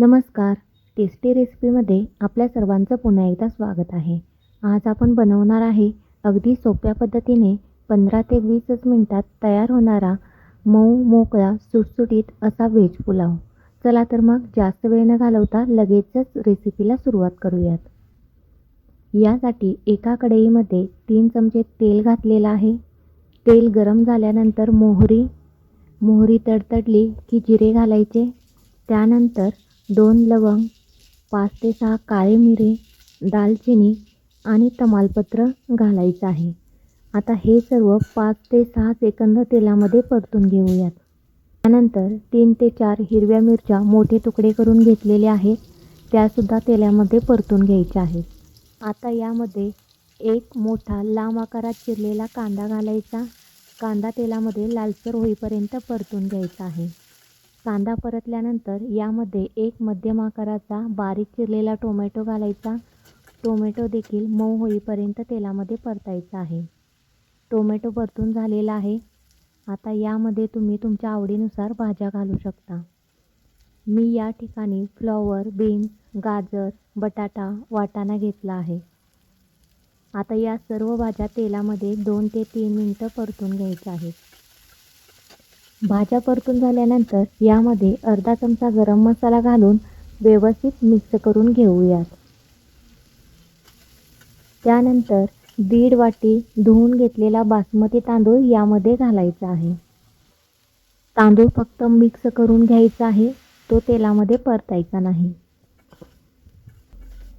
नमस्कार. टेस्टी रेसिपीमध्ये आपल्या सर्वांचं पुन्हा एकदा स्वागत आहे. आज आपण बनवणार आहे अगदी सोप्या पद्धतीने पंधरा ते वीसच मिनटात तयार होणारा मऊ मोकळा सुटसुटीत असा व्हेज पुलाव. चला तर मग जास्त वेळ न घालवता लगेचच रेसिपीला सुरुवात करूयात. यासाठी एका कढईमध्ये तीन चमचे तेल घातलेलं आहे. तेल गरम झाल्यानंतर मोहरी मोहरी तडतडली की जिरे घालायचे. त्यानंतर दोन लवंग पाच ते सहा काळे मिरे दालचिनी आणि तमालपत्र घालायचं आहे. आता हे सर्व पाच ते सहा सेकंद तेलामध्ये परतून घेऊयात. त्यानंतर तीन ते चार हिरव्या मिरच्या मोठे तुकडे करून घेतलेले आहेत त्यासुद्धा तेलामध्ये परतून घ्यायच्या आहेत आता यामध्ये एक मोठा लांब आकारात चिरलेला कांदा घालायचा. कांदा तेलामध्ये लालसर होईपर्यंत परतून घ्यायचा आहे. कांदा परतल्यानंतर यामध्ये एक मध्यम आकाराचा बारीक चिरलेला टोमॅटो घालायचा. टोमॅटो देखील मऊ होईपर्यंत तेलामध्ये परतायचा आहे. टोमॅटो परतून झालेला आहे. आता यामध्ये तुम्ही तुमच्या आवडीनुसार भाज्या घालू शकता. मी या ठिकाणी फ्लॉवर बीन्स गाजर बटाटा वाटाणा घेतला आहे. आता या सर्व भाज्या तेलामध्ये दोन ते तीन मिनटं परतून घ्यायच्या आहेत. भाज्या परतून झाल्यानंतर यामध्ये अर्धा चमचा गरम मसाला घालून व्यवस्थित मिक्स करून घेऊयात. त्यानंतर दीड वाटी धुवून घेतलेला बासमती तांदूळ यामध्ये घालायचा आहे. तांदूळ फक्त मिक्स करून घ्यायचा आहे तो तेलामध्ये परतायचा नाही.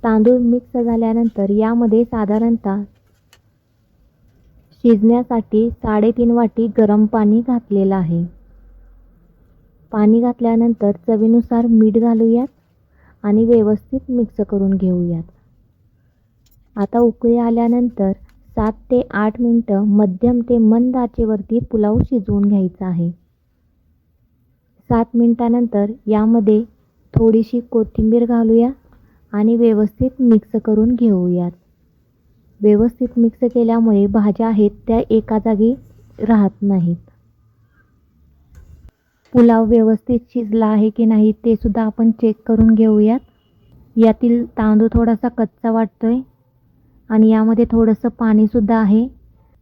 तांदूळ मिक्स झाल्यानंतर यामध्ये साधारणतः शिजण्यासाठी साडेतीन वाटी गरम पाणी घातलेलं आहे. पाणी घातल्यानंतर चवीनुसार मीठ घालूयात आणि व्यवस्थित मिक्स करून घेऊयात. आता उकळी आल्यानंतर सात ते आठ मिनटं मध्यम ते मंद आचेवरती पुलाव शिजवून घ्यायचा आहे. सात मिनटानंतर यामध्ये थोडीशी कोथिंबीर घालूया आणि व्यवस्थित मिक्स करून घेऊयात. व्यवस्थित मिक्स केल्यामुळे भाज्या आहेत त्या एका जागी राहत नाहीत. पुलाव व्यवस्थित शिजला आहे की नाही ते सुद्धा आपण चेक करून घेऊयात. यातील तांदूळ थोडासा कच्चा वाटतोय आणि यामध्ये थोडंसं पाणीसुद्धा आहे.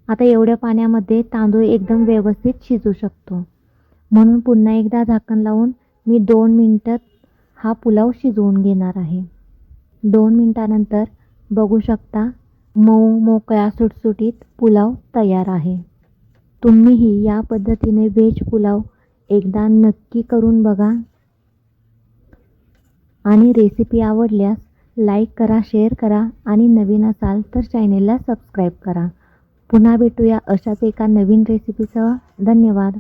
आता एवढ्या पाण्यामध्ये तांदूळ एकदम व्यवस्थित शिजू शकतो. म्हणून पुन्हा एकदा झाकण लावून मी दोन मिनटात हा पुलाव शिजवून घेणार आहे. दोन मिनटानंतर बघू शकता मऊ मोकळा सुटसुटीत पुलाव तयार आहे. तुम्हीही या पद्धतीने व्हेज पुलाव एकदा नक्की करून बघा. आणि रेसिपी आवडल्यास लाईक करा शेअर करा आणि नवीन असाल तर चॅनेलला सबस्क्राईब करा. पुन्हा भेटूया अशाच एका नवीन रेसिपीसह. धन्यवाद.